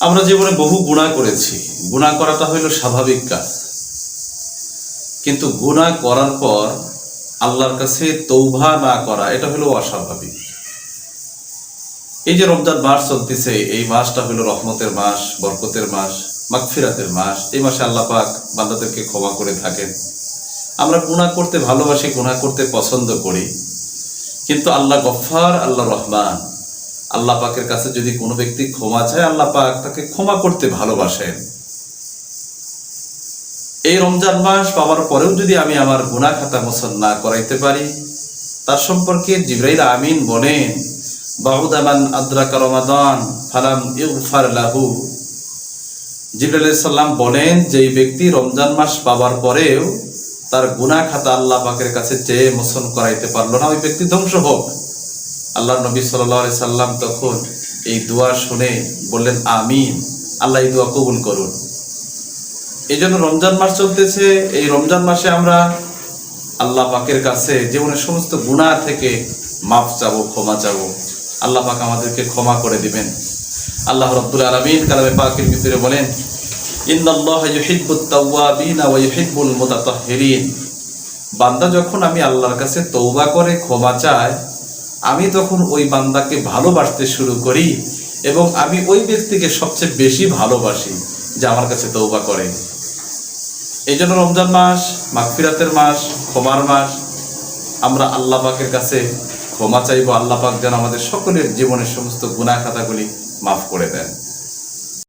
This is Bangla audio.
আমরা জীবনে বহু গুণা করেছি। গুণা করাটা হইল স্বাভাবিক কাজ। কিন্তু গুণা করার পর আল্লাহর কাছে তৌভা না করা, এটা হলো অস্বাভাবিক। এই যে রমজান মাস চলতেছে, এই মাসটা হলো রহমতের মাস, বরকতের মাস, মাগফিরাতের মাস। এই মাসে আল্লাহ পাক বান্দাদেরকে ক্ষমা করে থাকেন। আমরা গুণা করতে ভালোবাসি, গুণা করতে পছন্দ করি। কিন্তু আল্লাহ গফার আল্লাহ রহমান। আল্লাহ পাকের কাছে যদি কোনো ব্যক্তি ক্ষমা চায়, আল্লাহ পাক তাকে ক্ষমা করতে ভালোবাসেন। এই রমজান মাস পাওয়ার পরেও যদি আমি আমার গুনাহ খাতা মোছন না করাইতে পারি, তার সম্পর্কে জিব্রাইল আমিন বলেন বাহুদামান আদ্রাকা রমাদান ফালাম ইগফার লাহু। জিব্রাইল সাল্লাম বলেন যে ব্যক্তি রমজান মাস পাওয়ার পরেও তার গুনাহ খাতা আল্লাহ পাকের কাছে চেয়ে মোছন করাইতে পারল না, ওই ব্যক্তি ধ্বংস হোক। আল্লাহ নবী সাল্লাহ সাল্লাম তখন এই দোয়া শুনে বললেন, আমিন। আল্লাহ এই দোয়া কবুল করুন। এই জন্য রমজান মাস চলতেছে। এই রমজান মাসে আমরা আল্লাহ পাকের কাছে জীবনের সমস্ত গুণা থেকে মাফ চাবো, ক্ষমা চাবো। আল্লাহ পাক আমাদেরকে ক্ষমা করে দিবেন। আল্লাহ রব্বুল আলমিন কালামে পাকের ভিতরে বলেন বান্দা যখন আমি আল্লাহর কাছে তৌবা করে, ক্ষমা চায় আমি তখন ওই বান্দাকে ভালোবাসতে শুরু করি এবং আমি ওই ব্যক্তিকে সবচেয়ে বেশি ভালোবাসি যে আমার কাছে তৌবা করে। এই জন্য রমজান মাস, মাগফিরাতের মাস, ক্ষমার মাস, আমরা আল্লাহ পাকের কাছে ক্ষমা চাইব, আল্লাহ পাক যেন আমাদের সকলের জীবনের সমস্ত গুণাখাতাগুলি মাফ করে দেন।